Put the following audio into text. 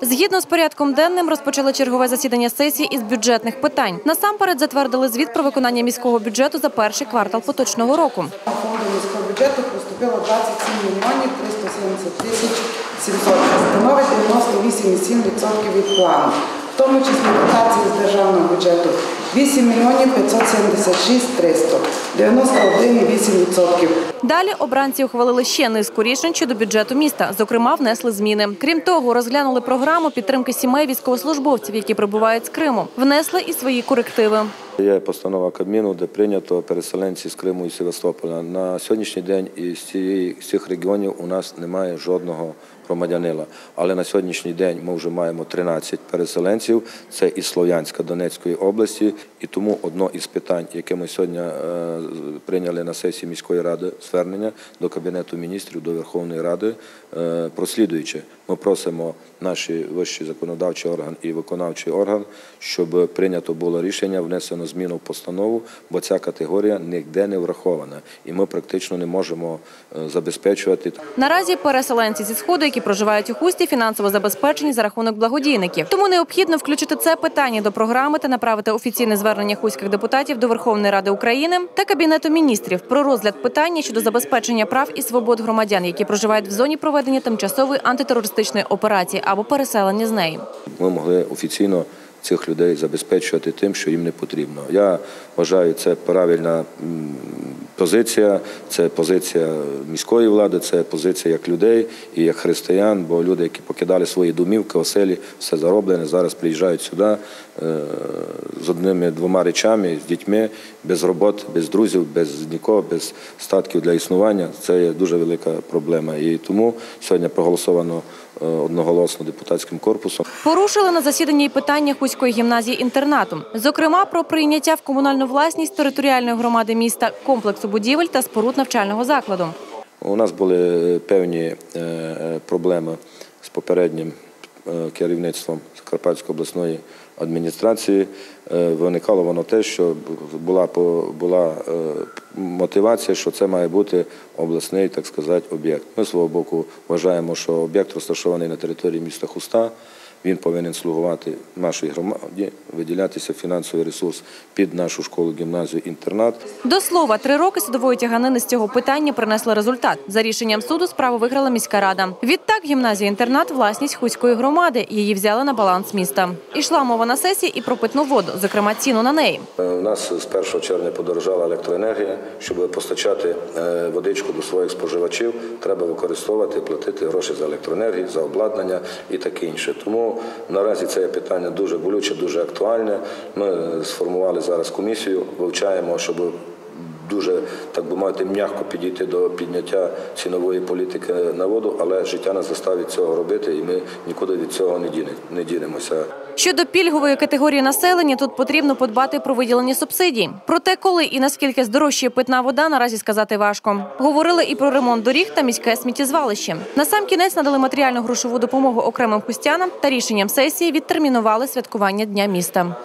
Згідно з порядком денним розпочали чергове засідання сесії із бюджетних питань. Насамперед затвердили звіт про виконання міського бюджету за перший квартал поточного року. На фонду міського бюджету поступило 27 мільйонів 370 тисяч 700. Становить 98,7% від плану. Тому числі дотації з державного бюджету 8 мільйонів 576 300, 91,8%. Далі обранці ухвалили ще низку рішень щодо бюджету міста. Зокрема, внесли зміни. Крім того, розглянули програму підтримки сімей військовослужбовців, які прибувають з Криму. Внесли і свої корективи. Є постанова Кабміну, де прийнято переселенці з Криму і Севастополя. На сьогоднішній день із цих регіонів у нас немає жодного громадянина. Але на сьогоднішній день ми вже маємо 13 переселенців. Це із Слов'янська Донецької області. І тому одно із питань, яке ми сьогодні е, прийняли на сесії міської ради, звернення до Кабінету міністрів, до Верховної Ради, е, прослідуючи. Ми просимо наші вищий законодавчий орган і виконавчий орган, щоб прийнято було рішення, внесено зміну в постанову, бо ця категорія ніде не врахована, і ми практично не можемо е, забезпечувати. Наразі переселенці зі сходу, які проживають у хусті, фінансово забезпечені за рахунок благодійників. Тому необхідно включити це питання до програми та направити офіційне звернення хуських депутатів до Верховної Ради України та Кабінету міністрів про розгляд питання щодо забезпечення прав і свобод громадян, які проживають в зоні проведення тимчасової антитерористичної операції або переселення з неї. Ми могли офіційно цих людей забезпечувати тим, що їм не потрібно. Я вважаю, це правильна позиція, це позиція міської влади, це позиція як людей і як християн, бо люди, які покидали свої домівки, оселі, все зароблене, зараз приїжджають сюди е, з одними двома речами, з дітьми, без роботи, без друзів, без нікого, без статків для існування. Це є дуже велика проблема. І тому сьогодні проголосовано одноголосно депутатським корпусом. Порушили на засіданні й питання Хуської гімназії інтернату, зокрема про прийняття в комунальну власність територіальної громади міста комплексу будівель та споруд навчального закладу. У нас були певні е, е, проблеми з попереднім е, керівництвом Закарпатської обласної адміністрації. Е, Виникало воно те, що була була е, мотивація, що це має бути обласний, так сказати, об'єкт. Ми свого боку вважаємо, що об'єкт розташований на території міста Хуста. Він повинен слугувати нашій громаді, виділятися фінансовий ресурс під нашу школу, гімназію, інтернат. До слова, три роки судової тяганини з цього питання принесли результат. За рішенням суду справу виграла міська рада. Відтак гімназія-інтернат – власність Хуської громади. Її взяли на баланс міста. Ішла мова на сесії і про питну воду, зокрема ціну на неї. Е, У нас з 1 червня подорожала електроенергія. Щоб постачати е, водичку до своїх споживачів, треба використовувати, платити гроші за електроенергію, за обладнання і таке інше. Тому наразі це питання дуже болюче, дуже актуальне. Ми сформували зараз комісію, вивчаємо, щоб дуже так би мовити, м'яко підійти до підняття цінової політики на воду, але життя нас заставить цього робити, і ми нікуди від цього не діне- дінемося. Щодо пільгової категорії населення, тут потрібно подбати про виділені субсидії. Проте, коли і наскільки здорожчає питна вода, наразі сказати важко. Говорили і про ремонт доріг та міське сміттєзвалище. На сам кінець надали матеріальну грошову допомогу окремим хустянам та рішенням сесії відтермінували святкування дня міста.